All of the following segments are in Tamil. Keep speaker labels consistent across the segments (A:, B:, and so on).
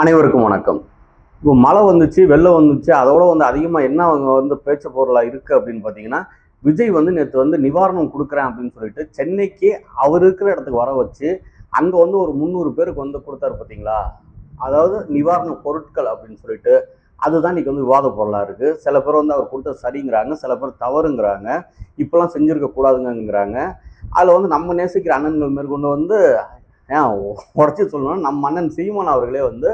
A: அனைவருக்கும் வணக்கம். இப்போ மழை வந்துச்சு வெள்ளம் வந்துச்சு அதோட வந்து அதிகமாக என்ன அவங்க வந்து பேச்சு பொருளாக இருக்குது அப்படின்னு பார்த்தீங்கன்னா விஜய் வந்து நேற்று வந்து நிவாரணம் கொடுக்குறேன் அப்படின்னு சொல்லிட்டு சென்னைக்கு அவர் இருக்கிற இடத்துக்கு வர வச்சு அங்கே வந்து ஒரு முந்நூறு பேருக்கு வந்து கொடுத்தாரு பார்த்தீங்களா? அதாவது நிவாரண பொருட்கள் அப்படின்னு சொல்லிட்டு அதுதான் இன்றைக்கி வந்து விவாத பொருளாக இருக்குது சில பேர் வந்து அவர் கொடுத்தது சரிங்கிறாங்க சில பேர் தவறுங்கிறாங்க. இப்போலாம் செஞ்சுருக்க கூடாதுங்கிறாங்க. அதில் வந்து நம்ம நேசிக்கிற அண்ணன்கள் மேற்கொண்டு வந்து ஏன் உடச்சி சொல்லணும்னா நம்ம அண்ணன் சீமான் அவர்களே வந்து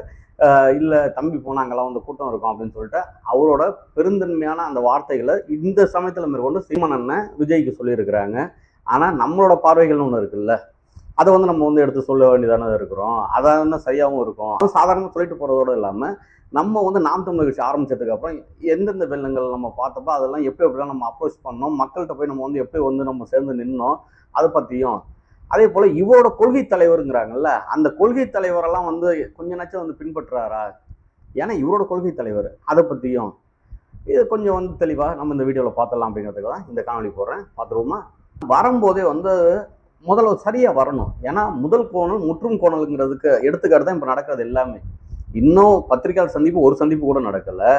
A: இல்லை தம்பி போனாங்களாம் வந்து கூட்டம் இருக்கும் அப்படின்னு சொல்லிட்டு அவரோட பெருந்தன்மையான அந்த வார்த்தைகளை இந்த சமயத்தில் மேற்கொண்டு சீமான் அண்ணன் விஜய்க்கு சொல்லியிருக்கிறாங்க. ஆனால் நம்மளோட பார்வைகள்னு ஒன்று இருக்குல்ல அதை வந்து நம்ம வந்து எடுத்து சொல்ல வேண்டியதானே இருக்கிறோம். அதான் சரியாகவும் இருக்கும். சாதாரணமாக சொல்லிட்டு போகிறதோட இல்லாமல் நம்ம வந்து நாம் தமிழ் கட்சி ஆரம்பித்ததுக்கப்புறம் எந்தெந்த வெள்ளங்கள் நம்ம பார்த்தப்போ அதெல்லாம் எப்படி எப்படிலாம் நம்ம அப்ரோச் பண்ணோம் மக்கள்கிட்ட போய் நம்ம வந்து எப்படி வந்து நம்ம சேர்ந்து நின்னோம் அதை பற்றியும் அதே போல் இவரோட கொள்கை தலைவருங்கிறாங்கல்ல அந்த கொள்கை தலைவரெல்லாம் வந்து கொஞ்ச நாச்சும் வந்து பின்பற்றுறாரா? ஏன்னா இவரோட கொள்கை தலைவர். அதை பற்றியும் இது கொஞ்சம் வந்து தெளிவாக நம்ம இந்த வீடியோவில் பார்த்துடலாம் அப்படிங்கிறதுக்கு தான் இந்த காணொலி போடுறேன். பார்த்துருவோமா வரும்போதே வந்து முதல்ல சரியாக வரணும். ஏன்னா முதல் கோணல் முற்றும் கோணலுங்கிறதுக்கு எடுத்துக்காட்டு தான் இப்போ நடக்கிறது எல்லாமே. இன்னும் பத்திரிகையாளர் சந்திப்பு ஒரு சந்திப்பு கூட நடக்கலை.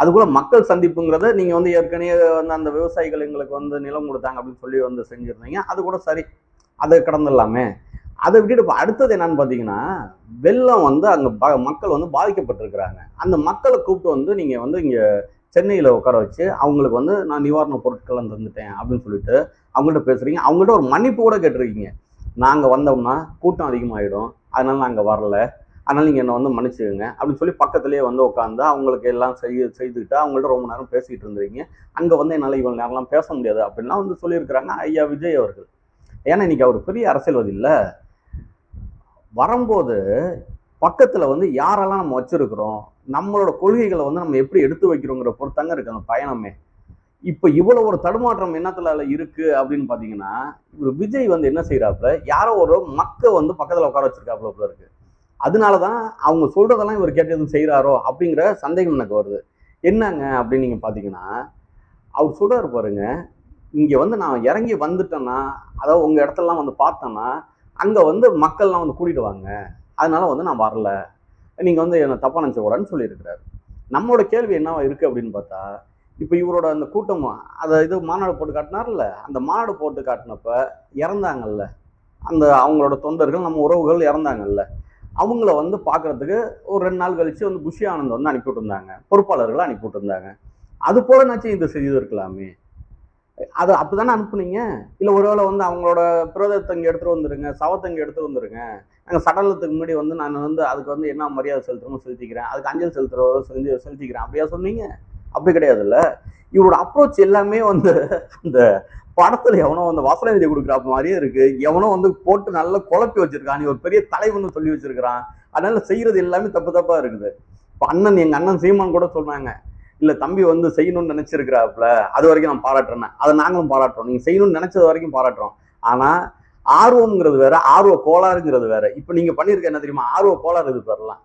A: அதுக்குள்ள மக்கள் சந்திப்புங்கிறத நீங்கள் வந்து ஏற்கனவே வந்து அந்த விவசாயிகள் எங்களுக்கு வந்து நிலம் கொடுத்தாங்க அப்படின்னு சொல்லி வந்து செஞ்சுருந்தீங்க. அது கூட சரி. அதை கடந்துடலாமே. அதை விட்டுட்டு இப்போ அடுத்தது என்னன்னு பார்த்தீங்கன்னா வெள்ளம் வந்து அங்கே ப மக்கள் வந்து பாதிக்கப்பட்டிருக்கிறாங்க. அந்த மக்களை கூப்பிட்டு வந்து நீங்கள் வந்து இங்கே சென்னையில் உட்கார வச்சு அவங்களுக்கு வந்து நான் நிவாரண பொருட்கள் தந்துட்டேன் அப்படின்னு சொல்லிட்டு அவங்கள்ட்ட பேசுகிறீங்க அவங்கள்ட்ட ஒரு மன்னிப்பு கூட கேட்டிருக்கீங்க. நாங்கள் வந்தோம்னா கூட்டம் அதிகமாகிடும் அதனால் நாங்கள் வரல. அதனால் நீங்கள் என்னை வந்து மன்னிச்சுக்கோங்க அப்படின்னு சொல்லி பக்கத்துலேயே வந்து உட்காந்து அவங்களுக்கு எல்லாம் செய்ய செய்துக்கிட்டு அவங்கள்ட்ட ரொம்ப நேரம் பேசிக்கிட்டு இருந்தீங்க அங்கே வந்து என்னால் இவ்வளோ நேரம்லாம் பேச முடியாது அப்படின்லாம் வந்து சொல்லியிருக்கிறாங்க ஐயா விஜய் அவர்கள். ஏன்னா இன்னைக்கு அவர் பெரிய அரசியல்வாதி இல்லை. வரும்போது பக்கத்தில் வந்து யாரெல்லாம் நம்ம வச்சிருக்கிறோம் நம்மளோட கொள்கைகளை வந்து நம்ம எப்படி எடுத்து வைக்கிறோங்கிற பொறுத்தாங்க இருக்கு அந்த பயணமே. இப்போ இவ்வளோ ஒரு தடுமாற்றம் என்னத்துல இருக்கு அப்படின்னு பார்த்தீங்கன்னா இவர் விஜய் வந்து என்ன செய்கிறாப்புல யாரோ ஒரு மக்க வந்து பக்கத்தில் உட்கார வச்சிருக்காப்புல போல இருக்கு. அதனால தான் அவங்க சொல்கிறதெல்லாம் இவர் கேட்டு எதுவும் செய்கிறாரோ அப்படிங்கிற சந்தேகம் எனக்கு வருது. என்னங்க அப்படின்னு நீங்கள் பார்த்தீங்கன்னா அவர் சொல்கிறார் பாருங்க இங்கே வந்து நான் இறங்கி வந்துட்டேன்னா அதாவது உங்கள் இடத்துலலாம் வந்து பார்த்தேன்னா அங்கே வந்து மக்கள்லாம் வந்து கூட்டிடுவாங்க அதனால் வந்து நான் வரல. நீங்கள் வந்து என்னை தப்பாக நினச்சக்கூடாதுன்னு சொல்லியிருக்கிறாரு. நம்மளோட கேள்வி என்னவா இருக்குது அப்படின்னு பார்த்தா இப்போ இவரோட அந்த கூட்டம் அதை இது மாநாடு போட்டு காட்டினார்ல அந்த மாநாடு போட்டு காட்டினப்ப இறந்தாங்கல்ல அந்த அவங்களோட தொண்டர்கள் நம்ம உறவுகள் இறந்தாங்கல்ல அவங்கள வந்து பார்க்கறதுக்கு ஒரு ரெண்டு நாள் கழித்து வந்து குஷி ஆனந்த் வந்து அனுப்பிவிட்டுருந்தாங்க. பொறுப்பாளர்களை அனுப்பிவிட்டுருந்தாங்க. அது போலனாச்சும் இது செய்திருக்கலாமே அது அப்படிதானே அனுப்புனீங்க? இல்லை ஒருவேளை வந்து அவங்களோட பிரதத்தை இங்கே எடுத்துகிட்டு வந்துருங்க சவத்தை இங்கே எடுத்துகிட்டு வந்துருங்க. நாங்கள் சடலத்துக்கு முன்னாடி வந்து நான் வந்து அதுக்கு வந்து என்ன மரியாதை செலுத்துறோமோ செலுத்திக்கிறேன் அதுக்கு அஞ்சல் செலுத்துறதோ செஞ்சு செலுத்திக்கிறேன். அப்படியா சொன்னீங்க? அப்படி கிடையாதுல்ல. இவரோட அப்ரோச் எல்லாமே வந்து அந்த படத்துல எவனோ வந்து வசன எழுதி கொடுக்குற மாதிரியே இருக்கு. எவனோ வந்து போட்டு நல்லா குழப்பி வச்சிருக்கான். நீ ஒரு பெரிய தலைவன் சொல்லி வச்சிருக்கிறான். அதனால செய்யறது எல்லாமே தப்பு தப்பா இருக்குது. இப்போ அண்ணன் எங்க அண்ணன் சீமான் கூட சொன்னாங்க இல்ல தம்பி வந்து செய்யணும்னு நினைச்சிருக்கிறாப்புல அது வரைக்கும் நான் பாராட்டுறேன் அதை நாங்களும் பாராட்டுறோம். நீங்க செய்யணும்னு நினைச்சது வரைக்கும் பாராட்டுறோம். ஆனா ஆர்வம்ங்கிறது வேற ஆர்வ கோளாறுங்கிறது வேற. இப்போ நீங்க பண்ணிருக்க என்ன தெரியுமா? ஆர்வ கோளாறு இது பெறலாம்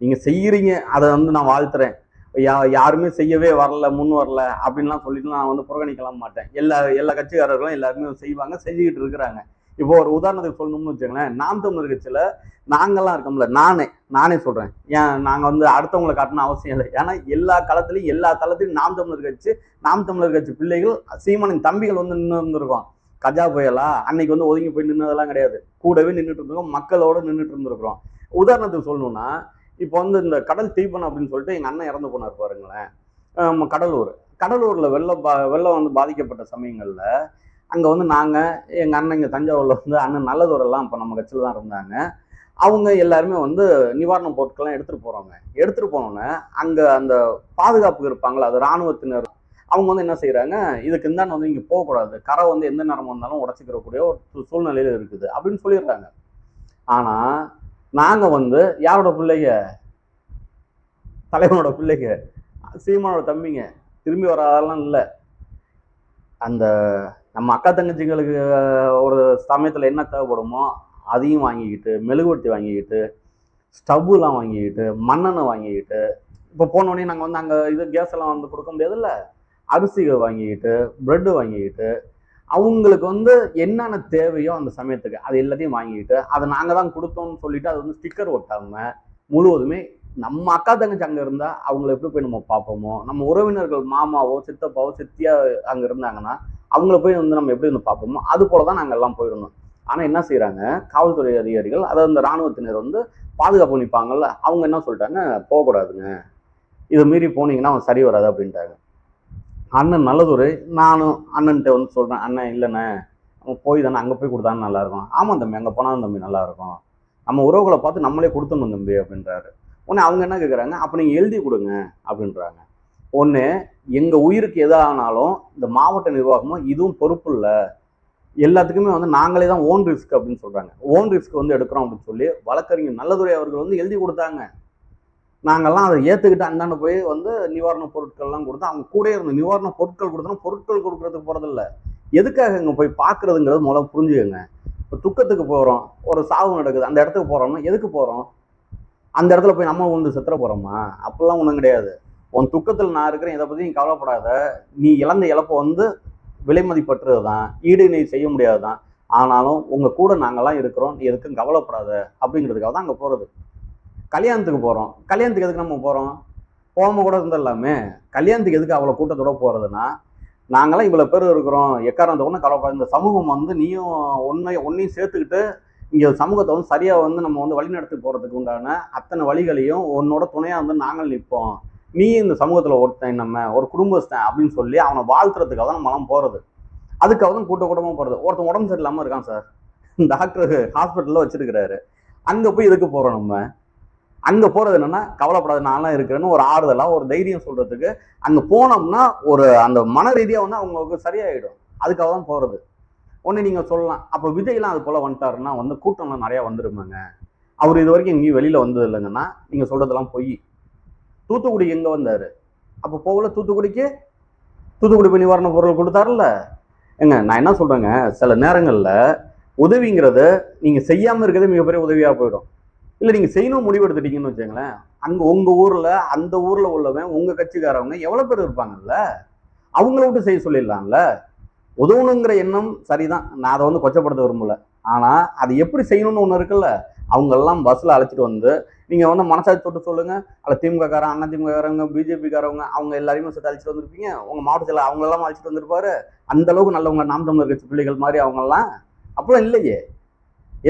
A: நீங்க செய்யறீங்க அதை வந்து நான் வாழ்த்துறேன். யா யாருமே செய்யவே வரல முன் வரல அப்படின்லாம் சொல்லிட்டு நான் வந்து புறக்கணிக்கலாம் மாட்டேன். எல்லா எல்லா கட்சிக்காரர்களும் எல்லாருமே செய்வாங்க செஞ்சுக்கிட்டு இருக்கிறாங்க. இப்போ ஒரு உதாரணத்துக்கு சொல்லணும்னு வச்சுங்களேன் நாம் தமிழர் கட்சியில் நாங்கள்லாம் இருக்கோம்ல நானே நானே சொல்கிறேன் ஏன் நாங்கள் வந்து அடுத்தவங்களை காட்டணும் அவசியம் இல்லை. ஏன்னா எல்லா காலத்துலையும் எல்லா தளத்திலையும் நாம் தமிழர் கட்சி நாம் தமிழர் கட்சி பிள்ளைகள் சீமானின் தம்பிகள் வந்து நின்று இருந்திருக்கோம். கஜா புயலா அன்னைக்கு வந்து ஒதுங்கி போய் நின்னதெல்லாம் கிடையாது. கூடவே நின்றுட்டு இருந்திருக்கோம் மக்களோட நின்றுட்டு இருந்திருக்கிறோம். உதாரணத்துக்கு சொல்லணும்னா இப்போ வந்து இந்த கடல் தீபன் அப்படின்னு சொல்லிட்டு எங்கள் அண்ணன் இறந்து போனார் பாருங்களேன். கடலூர். கடலூரில் வெள்ளம் பா வெள்ளம் வந்து பாதிக்கப்பட்ட சமயங்களில் அங்கே வந்து நாங்கள் எங்கள் அண்ணன் இங்கே தஞ்சாவூரில் வந்து அண்ணன் நல்லதூரெல்லாம் இப்போ நம்ம கட்சியில் தான் இருந்தாங்க. அவங்க எல்லாருமே வந்து நிவாரணப் பொருட்கள்லாம் எடுத்துகிட்டு போகிறாங்க எடுத்துகிட்டு போனோன்னே அங்கே அந்த பாதுகாப்பு இருப்பாங்களா அது இராணுவத்தினர் அவங்க வந்து என்ன செய்கிறாங்க இதுக்கு இந்தாண்டு வந்து இங்கே போகக்கூடாது. கரை வந்து எந்த நேரம் வந்தாலும் உடச்சிக்கிறக்கூடிய ஒரு சூழ்நிலையில் இருக்குது அப்படின்னு சொல்லிடுறாங்க. ஆனால் நாங்கள் வந்து யாரோட பிள்ளைங்க? தலைவனோட பிள்ளைங்க. சீமானோட தம்பிங்க. திரும்பி வராதெல்லாம் இல்லை. அந்த நம்ம அக்கா தங்கச்சிங்களுக்கு ஒரு சமயத்தில் என்ன தேவைப்படுமோ அதையும் வாங்கிக்கிட்டு மெழுகுவர்த்தி வாங்கிக்கிட்டு ஸ்டவ்லாம் வாங்கிக்கிட்டு மண்ணெண்ணெய் வாங்கிக்கிட்டு இப்போ போனோடனே நாங்கள் வந்து அங்கே இது கேஸ் எல்லாம் வந்து கொடுக்க முடியாதுல்ல? அரிசிகள் வாங்கிக்கிட்டு ப்ரெட்டு வாங்கிக்கிட்டு அவங்களுக்கு வந்து என்னென்ன தேவையோ அந்த சமயத்துக்கு அது எல்லாத்தையும் வாங்கிக்கிட்டு அதை நாங்கள் தான் கொடுத்தோம்னு சொல்லிட்டு அது வந்து ஸ்டிக்கர் ஒட்டாமல் முழுவதுமே நம்ம அக்கா தங்கச்சி அங்கே இருந்தால் அவங்கள எப்படி போய் நம்ம பார்ப்போமோ? நம்ம உறவினர்கள் மாமாவோ சித்தப்பாவோ சித்தியா அங்கே இருந்தாங்கன்னா அவங்கள போய் வந்து நம்ம எப்படி வந்து பார்ப்போமோ அது போல தான் நாங்கள் எல்லாம் போயிடணும் ஆனால் என்ன செய்கிறாங்க காவல்துறை அதிகாரிகள் அதாவது இந்த ராணுவத்தினர் வந்து பாதுகாப்பு நிற்பாங்கல்ல அவங்க என்ன சொல்லிட்டாங்க? போகக்கூடாதுங்க. இதை மீறி போனீங்கன்னா அவன் சரி வராது அப்படின்ட்டாங்க. அண்ணன் நல்லதுரை நானும் அண்ணன்ட்ட வந்து சொல்கிறேன் அண்ணன் இல்லைண்ணே அவன் போய் தானே அங்கே போய் கொடுத்தாலும் நல்லாயிருக்கும் ஆமாம் தம்பி அங்கே போனாலும் தம்பி நல்லாயிருக்கும் நம்ம உறவுகளை பார்த்து நம்மளே கொடுத்துடணும் தம்பி அப்படின்றாரு. உடனே அவங்க என்ன கேட்குறாங்க அப்போ நீங்கள் எழுதி கொடுங்க அப்படின்றாங்க. ஒன்று எங்கள் உயிருக்கு எதானாலும் இந்த மாவட்ட நிர்வாகமும் இதுவும் பொறுப்பு இல்லை எல்லாத்துக்குமே வந்து நாங்களே தான் ஓன் ரிஸ்க் அப்படின்னு சொல்கிறாங்க ஓன் ரிஸ்க் வந்து எடுக்கிறோம் அப்படின்னு சொல்லி வழக்கறிஞர் நல்லதுரை அவர்கள் வந்து எழுதி கொடுத்தாங்க. நாங்கள்லாம் அதை ஏற்றுக்கிட்டு அந்தாண்ட போய் வந்து நிவாரண பொருட்கள்லாம் கொடுத்து அவங்க கூட இருந்த நிவாரண பொருட்கள் கொடுத்தோம் பொருட்கள் கொடுக்குறதுக்கு போகிறதில்ல எதுக்காக இங்கே போய் பார்க்குறதுங்கிறது முதல்ல புரிஞ்சுக்கோங்க. இப்போ துக்கத்துக்கு போகிறோம் ஒரு சாவு நடக்குது அந்த இடத்துக்கு போகிறோம்னா எதுக்கு போகிறோம் அந்த இடத்துல போய் நம்ம வந்து செத்துற போகிறோமா அப்படிலாம் ஒன்றும் கிடையாது. உன் துக்கத்தில் நான் இருக்கிறேன் இதை பற்றி நீ கவலைப்படாத. நீ இழந்த இழப்பை வந்து விலைமதிப்பற்றது தான் ஈடு நீ செய்ய முடியாது தான் ஆனாலும் உங்கள் கூட நாங்கெல்லாம் இருக்கிறோம் நீ எதுக்கும் கவலைப்படாத அப்படிங்கிறதுக்காக தான் அங்கே போகிறது கல்யாணத்துக்கு போகிறோம் கல்யாணத்துக்கு எதுக்கு நம்ம போகிறோம் போகாம கூட இருந்துடலாமே. கல்யாணத்துக்கு எதுக்கு அவ்வளோ கூட்டத்தோட போகிறதுனா நாங்களாம் இவ்வளோ பேர் இருக்கிறோம். எக்காரந்த ஒன்று கவலைப்படாது. இந்த சமூகம் வந்து நீயும் ஒன்றை ஒன்றையும் சேர்த்துக்கிட்டு இங்கே சமூகத்தை வந்து சரியாக வந்து நம்ம வந்து வழிநடத்தி போகிறதுக்கு உண்டான அத்தனை வழிகளையும் உன்னோட துணையாக வந்து நாங்கள் நிற்போம் நீ இந்த சமூகத்தில் ஒருத்தன் நம்ம ஒரு குடும்பஸ்தன் அப்படின்னு சொல்லி அவனை வாழ்த்துறதுக்காக தான் நம்மலாம் போகிறது அதுக்காக தான் கூட்ட கூட்டமாக போகிறது ஒருத்தன் உடம்பு சரியில்லாமல் இருக்கான் சார். டாக்டர் ஹாஸ்பிட்டலில் வச்சிருக்கிறாரு. அங்கே போய் எதுக்கு போகிறோம் நம்ம? அங்கே போகிறது என்னென்னா கவலைப்படாத நான்லாம் இருக்கிறேன்னு ஒரு ஆறுதலாக ஒரு தைரியம் சொல்கிறதுக்கு அங்கே போனோம்னா ஒரு அந்த மன ரீதியாக வந்து அவங்களுக்கு சரியாயிடும். அதுக்காக தான் போகிறது ஒன்று நீங்கள் சொல்லலாம். அப்போ விஜய்லாம் அது போல் வந்துட்டாருன்னா வந்து கூட்டம்லாம் நிறையா வந்துருமாங்க. அவர் இது வரைக்கும் எங்கேயும் வெளியில் வந்தது இல்லைங்கன்னா நீங்கள் சொல்கிறதெல்லாம் பொய். தூத்துக்குடி எங்கே வந்தார்? அப்போ போகல தூத்துக்குடிக்கு? தூத்துக்குடி போய் நிவாரண பொருள் கொடுத்தாருல்ல? ஏங்க நான் என்ன சொல்கிறேங்க சில நேரங்களில் உதவிங்கிறத நீங்கள் செய்யாமல் இருக்கிறது மிகப்பெரிய உதவியாக போயிடும். இல்லை நீங்கள் செய்யணும் முடிவு எடுத்துட்டீங்கன்னு வச்சுங்களேன் அங்கே உங்கள் ஊரில் அந்த ஊரில் உள்ளவன் உங்கள் கட்சிக்காரவங்க எவ்வளோ பேர் இருப்பாங்கல்ல? அவங்கள விட்டு செய்ய சொல்லிடலாம்ல? உதவணுங்கிற எண்ணம் சரிதான். நான் அதை வந்து கொச்சப்படுத்த விரும்பல. ஆனால் அது எப்படி செய்யணும்னு ஒன்று இருக்குல்ல? அவங்கெல்லாம் பஸ்ஸில் அழைச்சிட்டு வந்து நீங்கள் வந்து மனசாட்சி தொட்டு சொல்லுங்கள் அல்ல திமுககாரன் அண்ணா திமுககாரங்க பிஜேபிக்காரவங்க அவங்க எல்லாரையுமே சேர்த்து அழைச்சிட்டு வந்திருப்பீங்க. உங்கள் மாவட்டத்தில் அவங்களெல்லாம் அழைச்சிட்டு வந்திருப்பாரு. அந்த அளவுக்கு நல்லவங்க நாம் தமிழர் கட்சி பிள்ளைகள் மாதிரி அவங்கெல்லாம் அப்பெல்லாம் இல்லையே.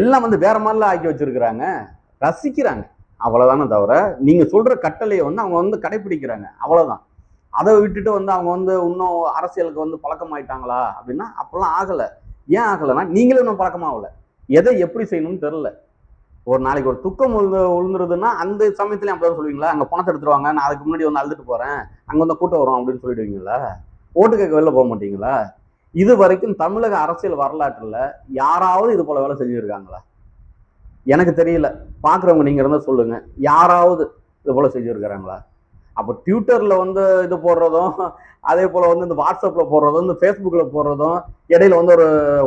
A: எல்லாம் வந்து வேற மாதிரிலாம் ஆக்கி வச்சிருக்கிறாங்க. ரசிக்கிறாங்க. அவ்வளோதானே தவிர நீங்கள் சொல்கிற கட்டளையை வந்து அவங்க வந்து கடைபிடிக்கிறாங்க அவ்வளோதான் அதை விட்டுட்டு வந்து அவங்க வந்து இன்னும் அரசியலுக்கு வந்து பழக்கமாயிட்டாங்களா அப்படின்னா அப்போல்லாம் ஆகலை. ஏன் ஆகலைன்னா நீங்களும் இன்னும் பழக்கமாகலை. எதை எப்படி செய்யணும்னு தெரில ஒரு நாளைக்கு ஒரு துக்கம் விழுந்து விழுந்துருதுன்னா அந்த சமயத்துலயும் அப்படிதான் சொல்லுவீங்களா? அங்கே பணத்தை எடுத்துருவாங்க நான் அதுக்கு முன்னாடி வந்து அழுதுட்டு போறேன் அங்கே வந்து கூட்டம் வரும் அப்படின்னு சொல்லிடுவீங்களா? ஓட்டு கேட்க வெளில போக மாட்டீங்களா? இது வரைக்கும் தமிழக அரசியல் வரலாற்றுல யாராவது இது போல வேலை செஞ்சுருக்காங்களா? எனக்கு தெரியல. பார்க்குறவங்க நீங்க இருந்தா சொல்லுங்க. யாராவது இது போல செஞ்சுருக்கிறாங்களா? அப்போ ட்விட்டரில் வந்து இது போடுறதும் அதே போல் வந்து இந்த வாட்ஸ்அப்பில் போடுறதும் இந்த ஃபேஸ்புக்கில் போடுறதும் இடையில வந்து ஒரு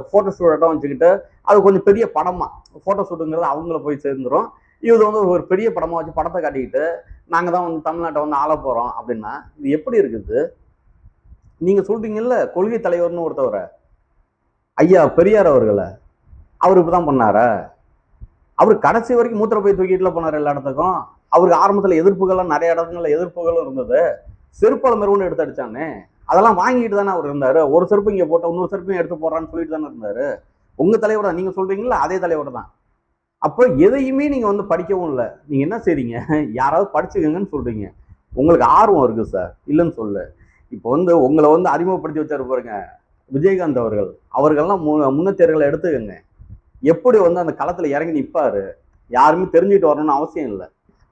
A: ஃபோட்டோ ஷூட்டாக வச்சுக்கிட்டு அது கொஞ்சம் பெரிய படமாக ஃபோட்டோ ஷூட்டுங்கிறது அவங்கள போய் சேர்ந்துரும். இது வந்து ஒரு பெரிய படமாக வச்சு படத்தை காட்டிக்கிட்டு நாங்கள் தான் வந்து தமிழ்நாட்டை வந்து ஆள போகிறோம் அப்படின்னா இது எப்படி இருக்குது? நீங்கள் சொல்கிறீங்கல்ல கொள்கை தலைவர்னு ஒருத்தவரை. ஐயா பெரியார் அவர்களை. அவர் இப்போ தான் பண்ணாரா? அவர் கடைசி வரைக்கும் மூத்திர போய் தூக்கிட்டுல போனார் எல்லா இடத்துக்கும்? அவருக்கு ஆரம்பத்தில் எதிர்ப்புகள்லாம் நிறைய இடங்கள்ல எதிர்ப்புகளும் இருந்தது. செருப்பால மெருகுன்னு எடுத்து அடிச்சானே? அதெல்லாம் வாங்கிட்டு தானே அவர் இருந்தார். ஒரு செருப்பு இங்கே போட்ட இன்னொரு செருப்பையும் எடுத்து போடுறான்னு சொல்லிட்டு தானே இருந்தார். உங்கள் தலைவர் தான் நீங்கள் சொல்கிறீங்களா அதே தலைவர் தான். அப்போ எதையுமே நீங்கள் வந்து படிக்கவும் இல்லை. நீங்கள் என்ன செய்றீங்க? யாராவது படிச்சுக்கங்கன்னு சொல்கிறீங்க உங்களுக்கு ஆர்வம் இருக்குது சார். இல்லைன்னு சொல்லு. இப்போ வந்து உங்களை வந்து அறிமுகப்படுத்தி வச்சாரு பாருங்க விஜயகாந்த் அவர்கள். அவர்கள்லாம் மு முன்னேற்றங்களை எடுத்துக்கங்க. எப்படி வந்து அந்த களத்தில் இறங்கி நிற்பாரு யாருமே தெரிஞ்சுட்டு வரணும்னு அவசியம் இல்லை.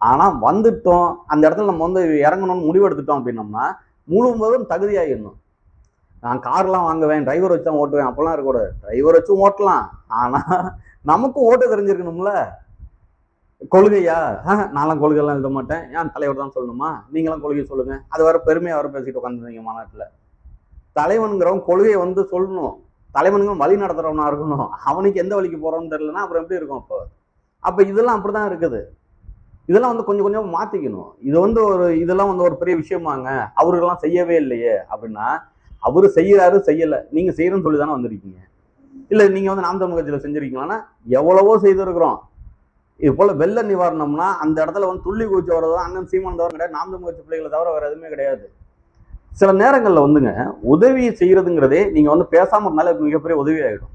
A: ஆனால் வந்துட்டோம். அந்த இடத்துல நம்ம வந்து இறங்கணும்னு முடிவு எடுத்துட்டோம் அப்படின்னம்னா முழுவதும் தகுதியாகிடணும் நான் கார்லாம் வாங்குவேன் டிரைவர் வச்சு தான் ஓட்டுவேன் அப்போல்லாம் இருக்கக்கூடாது. டிரைவர் வச்சும் ஓட்டலாம். ஆனால் நமக்கும் ஓட்ட தெரிஞ்சிருக்கணும்ல. கொள்கையா? நான்லாம் கொள்கையெல்லாம் எழுத மாட்டேன். ஏன் தலைவர் தான் சொல்லணுமா? நீங்களாம் கொள்கை சொல்லுங்கள் அது வேறு பெருமையாக வர பேசிட்டு உட்காந்துருந்தீங்க மாநாட்டில். தலைவனுங்கிறவன் கொள்கையை வந்து சொல்லணும். தலைவனுங்க வழி நடத்துகிறவனாக இருக்கணும். அவனுக்கு எந்த வழிக்கு போகிறோன்னு தெரியலன்னா அப்புறம் எப்படி இருக்கும் அப்போ? அப்போ இதெல்லாம் அப்படிதான் இருக்குது. இதெல்லாம் வந்து கொஞ்சம் கொஞ்சம் மாத்திக்கணும். இது வந்து ஒரு இதெல்லாம் வந்து ஒரு பெரிய விஷயமாங்க. அவருக்கெல்லாம் செய்யவே இல்லையே அப்படின்னா அவரு செய்யறாரு செய்யல. நீங்க செய்யறேன்னு சொல்லி தானே வந்திருக்கீங்க. இல்ல நீங்க வந்து நாம் தமிழ் கட்சியில செஞ்சிருக்கீங்களான்னா எவ்வளவோ செய்திருக்கிறோம். இது போல வெள்ள நிவாரணம்னா அந்த இடத்துல வந்து துள்ளி குதிச்சு வர்றது அண்ணன் சீமான் தவிர கிடையாது நாம் தமிழ் கட்சி பிள்ளைகளை தவிர வேற எதுவுமே கிடையாது. சில நேரங்களில் வந்துங்க உதவி செய்யறதுங்கிறதே நீங்க வந்து பேசாம இருந்தாலே மிகப்பெரிய உதவி ஆகிடும்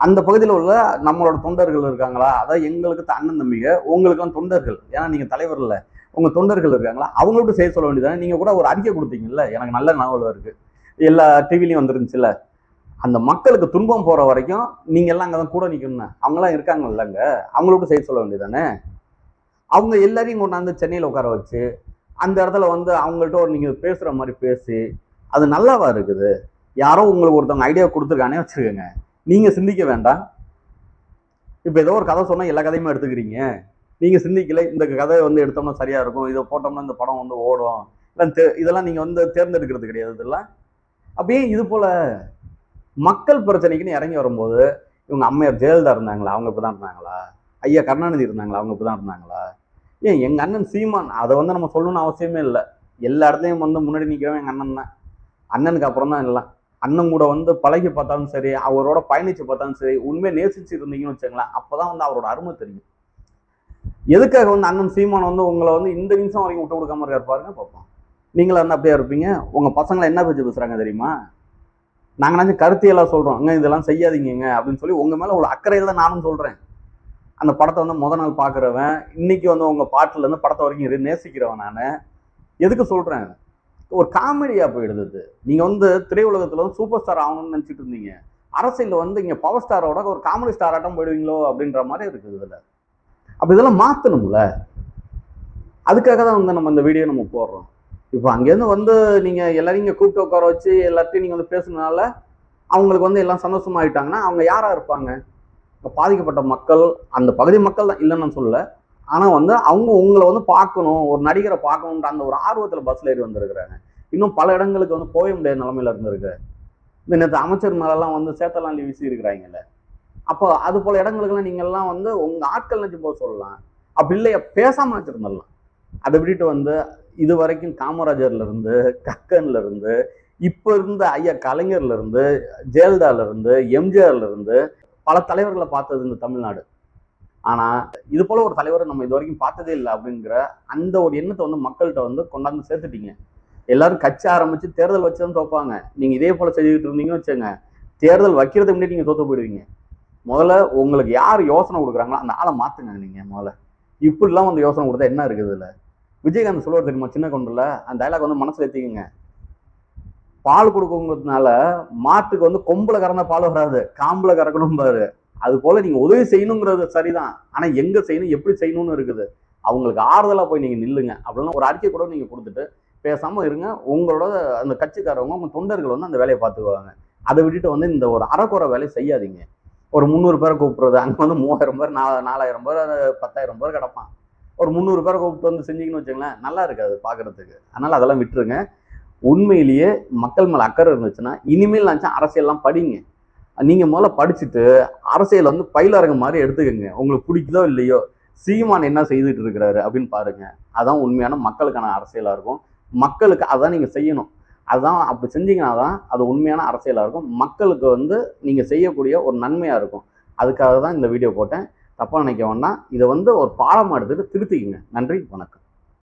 A: அந்த பகுதியில் உள்ள நம்மளோட தொண்டர்கள் இருக்காங்களா? அதாவது எங்களுக்கு அண்ணன் தம்பிங்க உங்களுக்கெல்லாம் தொண்டர்கள். ஏன்னா நீங்கள் தலைவர் இல்லை. உங்கள் தொண்டர்கள் இருக்காங்களா? அவங்கள்ட்ட செய்ய சொல்ல வேண்டியதானே நீங்கள் கூட ஒரு அறிக்கை கொடுத்தீங்கல்ல? எனக்கு நல்ல ஞாபகம் இருக்குது எல்லா டிவிலையும் வந்துருந்துச்சுல்ல. அந்த மக்களுக்கு துன்பம் போகிற வரைக்கும் நீங்க எல்லாம் அங்கதான் கூட நிற்கணும் அவங்களாம் இருக்காங்கல்ல அங்கே. அவங்களோட செய்ய சொல்ல வேண்டியதானே அவங்க எல்லாரையும் கொண்டாந்து சென்னையில் உட்கார வச்சு அந்த இடத்துல வந்து அவங்கள்ட்ட ஒரு நீங்கள் பேசுகிற மாதிரி பேசி அது நல்லாவா இருக்குது? யாரோ உங்களுக்கு ஒருத்தவங்க ஐடியா கொடுத்துருக்கானே வச்சிருக்கேங்க நீங்கள் சிந்திக்க வேண்டாம். இப்போ ஏதோ ஒரு கதை சொன்னால் எல்லா கதையுமே எடுத்துக்கிறீங்க. நீங்கள் சிந்திக்கல இந்த கதையை வந்து எடுத்தோம்னா சரியாக இருக்கும். இதை போட்டோம்னா இந்த படம் வந்து ஓடும். இல்லை தே- இதெல்லாம் நீங்கள் வந்து தேர்ந்தெடுக்கிறது கிடையாது இதெல்லாம் அப்படியே இது போல் மக்கள் பிரச்சனைக்குன்னு இறங்கி வரும்போது இவங்க அம்மையார் ஜெயலலிதா இருந்தாங்களா? அவங்க இப்பதான் இருந்தாங்களா? ஐயா கருணாநிதி இருந்தாங்களா? அவங்க இப்பதான் இருந்தாங்களா? ஏன் எங்கள் அண்ணன் சீமான் அதை வந்து நம்ம சொல்லணும்னு அவசியமே இல்லை. எல்லா இடத்துலையும் வந்து முன்னாடி நிற்கிறவன் எங்கள் அண்ணன் தான். அண்ணனுக்கு அப்புறம் தான் எல்லாம். அண்ணன் கூட வந்து பழகி பார்த்தாலும் சரி அவரோட பயணிச்சு பார்த்தாலும் சரி உண்மையை நேசிச்சு இருந்தீங்கன்னு வச்சுக்கோங்களேன் அப்போதான் வந்து அவரோட அருமை தெரியும். எதுக்காக வந்து அண்ணன் சீமான் வந்து உங்களை வந்து இந்த நிமிஷம் வரைக்கும் விட்டு கொடுக்காம இருக்காரு பாருங்க பார்ப்போம். நீங்களும் வந்து அப்படியே இருப்பீங்க. உங்கள் பசங்களை என்ன பேச்சு பேசுகிறாங்க தெரியுமா? நாங்கள் நினைச்சு கருத்தியெல்லாம் சொல்கிறோம் அங்கே இதெல்லாம் செய்யாதீங்க அப்படின்னு சொல்லி உங்கள் மேலே ஒரு அக்கறையில் தான் நானும் சொல்கிறேன் அந்த படத்தை வந்து முத நாள் பார்க்குறவன் இன்னைக்கு வந்து உங்கள் பாட்டிலேருந்து படத்தை வரைக்கும் நேசிக்கிறவன் நான். எதுக்கு சொல்கிறேன் ஒரு காமெடியாக போயிடுது நீங்கள் வந்து திரையுலகத்தில் வந்து சூப்பர் ஸ்டார் ஆகணும்னு நினச்சிட்டு இருந்தீங்க. அரசியலில் வந்து இங்கே பவர் ஸ்டாரோட ஒரு காமெடி ஸ்டார் ஆட்டம் போயிடுவீங்களோ அப்படின்ற மாதிரி இருக்குது இதில். அப்போ இதெல்லாம் மாற்றணும்ல அதுக்காக தான் வந்து நம்ம இந்த வீடியோ நம்ம போடுறோம். இப்போ அங்கேருந்து வந்து நீங்கள் எல்லாரையும் இங்கே கூப்பிட்டு உட்கார வச்சு எல்லாத்தையும் நீங்கள் வந்து பேசுனதுனால அவங்களுக்கு வந்து எல்லாம் சந்தோஷமாயிட்டாங்கன்னா அவங்க யாராக இருப்பாங்க? இப்போ பாதிக்கப்பட்ட மக்கள் அந்த பகுதி மக்கள் தான் இல்லைன்னு நான் சொல்லலை. ஆனால் வந்து அவங்க உங்களை வந்து பார்க்கணும் ஒரு நடிகரை பார்க்கணுன்ற அந்த ஒரு ஆர்வத்தில் பஸ்ஸில் ஏறி வந்திருக்கிறாங்க. இன்னும் பல இடங்களுக்கு வந்து போக முடியாத நிலமையில இருந்திருக்கு. இந்த நேற்று அமைச்சர் மேலெல்லாம் வந்து சேத்தலாண்டி வீசி இருக்கிறாங்கல்ல அப்போ அது போல இடங்களுக்கெல்லாம் நீங்கள்லாம் வந்து உங்கள் ஆட்கள் நினைச்சு போக சொல்லலாம். அப்படி இல்லையா? பேசாமல் வச்சிருந்துடலாம் அதை விட்டுட்டு வந்து இது வரைக்கும் காமராஜர்லேருந்து கக்கன்லேருந்து கக்கன்ல இருந்து இருந்த ஐயா கலைஞர்லேருந்து ஜெயலலிதாலேருந்து எம்ஜிஆர்லேருந்து எம்ஜிஆர்ல இருந்து பல தலைவர்களை பார்த்தது இந்த தமிழ்நாடு. ஆனா இது போல ஒரு தலைவரை நம்ம இது வரைக்கும் பார்த்ததே இல்லை அப்படிங்கிற அந்த ஒரு எண்ணத்தை வந்து மக்கள்கிட்ட வந்து கொண்டாந்து சேர்த்துட்டீங்க. எல்லாரும் கட்சி ஆரம்பிச்சு தேர்தல் வச்சு தான் தோப்பாங்க. நீங்க இதே போல செஞ்சுக்கிட்டு இருந்தீங்கன்னு வச்சுங்க தேர்தல் வைக்கிறதுக்கு முன்னாடி நீங்க தோத்து போயிடுவீங்க. முதல்ல உங்களுக்கு யார் யோசனை கொடுக்குறாங்களோ அந்த ஆளை மாத்துங்க நீங்க முதல்ல. இப்படிலாம் வந்து யோசனை கொடுத்தா என்ன இருக்குது இதுல? விஜயகாந்த் சொல்லுவார் தெரியுமா சின்ன கொண்டுல அந்த டைலாக் வந்து மனசுல ஏற்றிக்கோங்க பால் கொடுக்கறதுனால மாட்டுக்கு வந்து கொம்புல கறந்த பால் வராது. காம்புல கறக்கணும் பாரு அது போல நீங்க உதவி செய்யணுங்கிறது சரிதான். ஆனா எங்க செய்யணும் எப்படி செய்யணும்னு இருக்குது. அவங்களுக்கு ஆறுதலா போய் நீங்க நில்லுங்க. அப்படின்னா ஒரு அறிக்கை கூட நீங்க கொடுத்துட்டு பேசாம இருங்க. உங்களோட அந்த கட்சிக்காரவங்க உங்க தொண்டர்கள் வந்து அந்த வேலையை பார்த்துக்குவாங்க. அதை விட்டுட்டு வந்து இந்த ஒரு அறக்குறை வேலையை செய்யாதீங்க. ஒரு முந்நூறு பேரை கூப்பிடுறது அங்கே வந்து மூவாயிரம் பேர் நா- நாலாயிரம் பேர் பத்தாயிரம் பேர் கிடப்பான். ஒரு முந்நூறு பேரை கூப்பிட்டு வந்து செஞ்சீங்கன்னு வச்சுங்களேன் நல்லா இருக்காது பார்க்கறதுக்கு. அதனால் அதெல்லாம் விட்டுருங்க. உண்மையிலேயே மக்கள் மேலே அக்கறை இருந்துச்சுன்னா இனிமேல் நினச்சா அரசியல்லாம் படிங்க. நீங்கள் முதல்ல படிச்சுட்டு அரசியல் வந்து பயிலரங்க மாதிரி எடுத்துக்கோங்க. உங்களுக்கு பிடிக்குதோ இல்லையோ சீமான் என்ன செய்துட்டு இருக்கிறாரு அப்படின்னு பாருங்க. அதான் உண்மையான மக்களுக்கான அரசியலாக இருக்கும். மக்களுக்கு அதான் நீங்கள் செய்யணும். அதுதான் அப்படி செஞ்சீங்கன்னா தான் அது உண்மையான அரசியலாக இருக்கும். மக்களுக்கு வந்து நீங்கள் செய்யக்கூடிய ஒரு நன்மையாக இருக்கும். அதுக்காக தான் இந்த வீடியோ போட்டேன். தப்பாக நினைக்க வேண்டாம். இதை வந்து ஒரு பாடமாக எடுத்துட்டு திருத்திக்கங்க. நன்றி வணக்கம்.